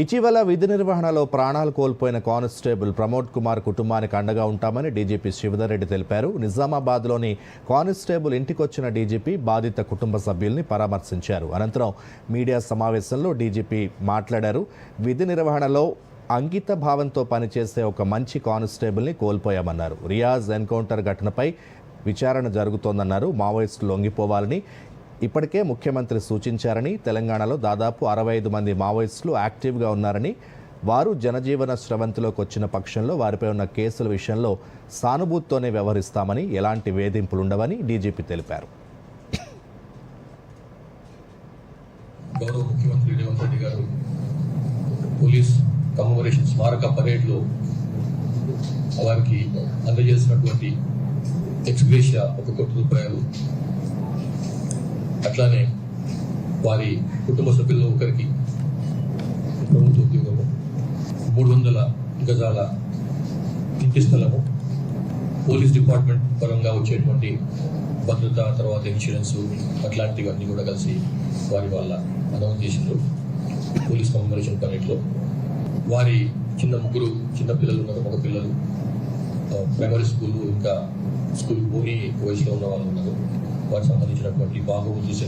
ఇటీవల విధి నిర్వహణలో ప్రాణాలు కోల్పోయిన కానిస్టేబుల్ ప్రమోద్ కుమార్ కుటుంబానికి అండగా ఉంటామని డీజీపీ శివధర్రెడ్డి తెలిపారు. నిజామాబాద్లోని కానిస్టేబుల్ ఇంటికొచ్చిన డీజీపీ బాధిత కుటుంబ సభ్యుల్ని పరామర్శించారు. అనంతరం మీడియా సమావేశంలో డీజీపీ మాట్లాడారు. విధి నిర్వహణలో అంకిత భావంతో పనిచేసే ఒక మంచి కానిస్టేబుల్ని కోల్పోయామన్నారు. రియాజ్ ఎన్కౌంటర్ ఘటనపై విచారణ జరుగుతోందన్నారు. మావోయిస్టులు లొంగిపోవాలని ఇప్పటికే ముఖ్యమంత్రి సూచించారని తెలంగాణలో దాదాపు అరవై ఐదు మంది మావోయిస్టులు యాక్టివ్గా ఉన్నారని వారు జనజీవన స్రవంతిలోకి వచ్చిన పక్షంలో వారిపై ఉన్న కేసుల విషయంలో సానుభూతితోనే వ్యవహరిస్తామని ఎలాంటి వేధింపులుండవని డీజీపీ తెలిపారు. గౌరవ ముఖ్యమంత్రి రేవంత్ రెడ్డి గారు పోలీస్ కమమరేషన్ స్మారక పరేడ్లో వారికి అందజేసినటువంటి ఎక్స్గ్రేషియా ఒక కోటి రూపాయలు అట్లానే వారి కుటుంబ సభ్యుల్లో ఒకరికి ప్రభుత్వ ఉద్యోగము మూడు వందల గజాల ఇంటి స్థలము పోలీస్ డిపార్ట్మెంట్ పరంగా వచ్చేటువంటి భద్రత తర్వాత ఇన్సూరెన్స్ అట్లాంటివన్నీ కూడా కలిసి వారి వాళ్ళ అనౌన్స్ చేసిండ్రు. పోలీస్ కమమరేషన్ పరేడ్లో వారి చిన్న ముగ్గురు చిన్న పిల్లలు ఉన్నారు మగ పిల్లలు. ప్రైమరీ స్కూల్ ఇంకా స్కూల్ పోని వయసులో ఉన్న వాళ్ళు ఉన్నారు. సంబంధించినటువంటి బాగోగులు చూసే